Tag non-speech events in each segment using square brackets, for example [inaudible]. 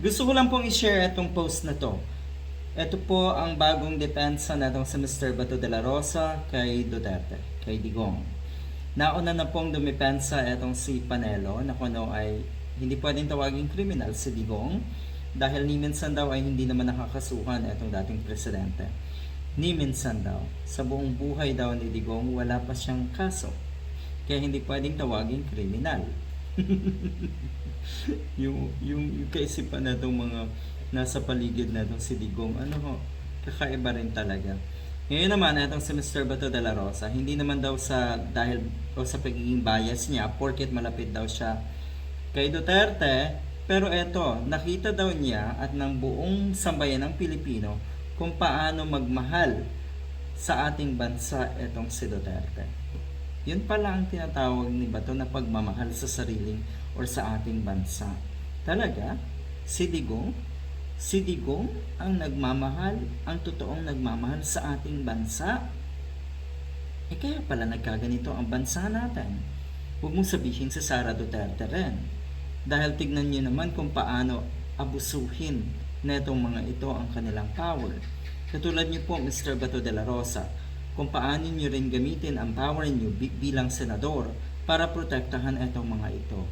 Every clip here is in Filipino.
Gusto ko lang pong i-share itong post na to. Ito po ang bagong depensa na itong si Mr. Bato de la Rosa kay Duterte, kay Digong. Nauna na pong dumipensa itong si Panelo na kung ano ay hindi pwedeng tawaging kriminal si Digong dahil ni minsan daw ay hindi naman nakakasuhan itong dating presidente. Ni minsan daw, sa buong buhay daw ni Digong wala pa siyang kaso. Kaya hindi pwedeng tawaging kriminal. [laughs] yung, yung, yung kaisipan na itong mga nasa paligid na itong si Digong, ano ho, kakaiba rin talaga. Ngayon naman, itong si Mr. Bato de la Rosa, hindi naman daw sa, dahil, o sa pagiging bias niya, porket malapit daw siya kay Duterte, pero eto, nakita daw niya at ng buong sambayan ng Pilipino kung paano magmahal sa ating bansa etong si Duterte. Yun pala ang tinatawag ni Bato na pagmamahal sa sariling or sa ating bansa. Talaga, si Digong, si Digong ang nagmamahal, ang totoong nagmamahal sa ating bansa. Eh kaya pala nagkaganito ang bansa natin. Huwag mong sabihin sa Sara Duterte rin. Dahil tignan niyo naman kung paano abusuhin na itong mga ito ang kanilang power. Katulad niyo po, Mr. Bato de la Rosa, kung paano niyo rin gamitin ang power niyo bi- bilang senador para protektahan itong mga ito.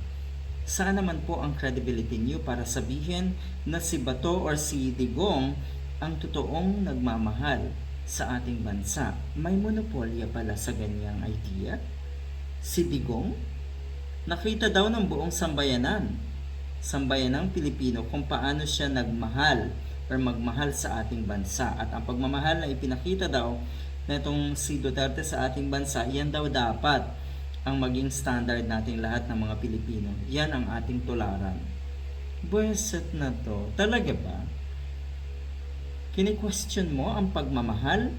Saan naman po ang credibility niyo para sabihin na si Bato or si Digong ang totoong nagmamahal sa ating bansa? May monopolya pala sa ganyang idea? Si Digong? Nakita daw ng buong sambayanan, sambayanang Pilipino kung paano siya nagmahal or magmahal sa ating bansa. At ang pagmamahal na ipinakita daw na itong si Duterte sa ating bansa, yan daw dapat ang maging standard nating lahat ng mga Pilipino. Yan ang ating tularan. Buweset na to. Talaga ba? Kini-question mo ang pagmamahal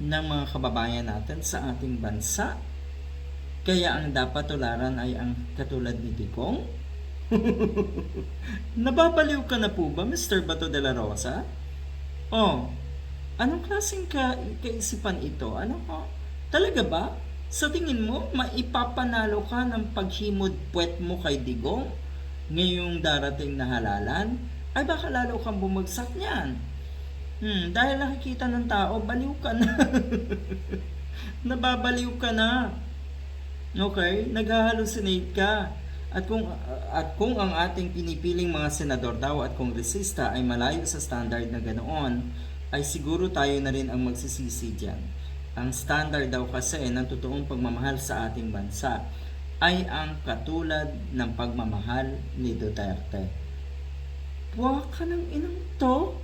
ng mga kababayan natin sa ating bansa? Kaya ang dapat tularan ay ang katulad ni Tikong? [laughs] Nababaliw ka na po ba, Mr. Bato de la Rosa? Oh, anong klaseng ka kaisipan ito? Ano ko? Talaga ba? Sa tingin mo, maipapanalo ka ng paghimod puwet mo kay Digong ngayong darating na halalan? Ay baka lalo kang bumagsak niyan. Hmm, dahil nakikita ng tao, baliw ka na. [laughs] Nababaliw ka na. Okay, nag-hallucinate ka. At kung at kung ang ating pinipiling mga senador daw at kongresista ay malayo sa standard na ganoon, ay siguro tayo na rin ang magsisisi diyan. Ang standard daw kasi ng totoong pagmamahal sa ating bansa ay ang katulad ng pagmamahal ni Duterte. Buwa ka ng inang to?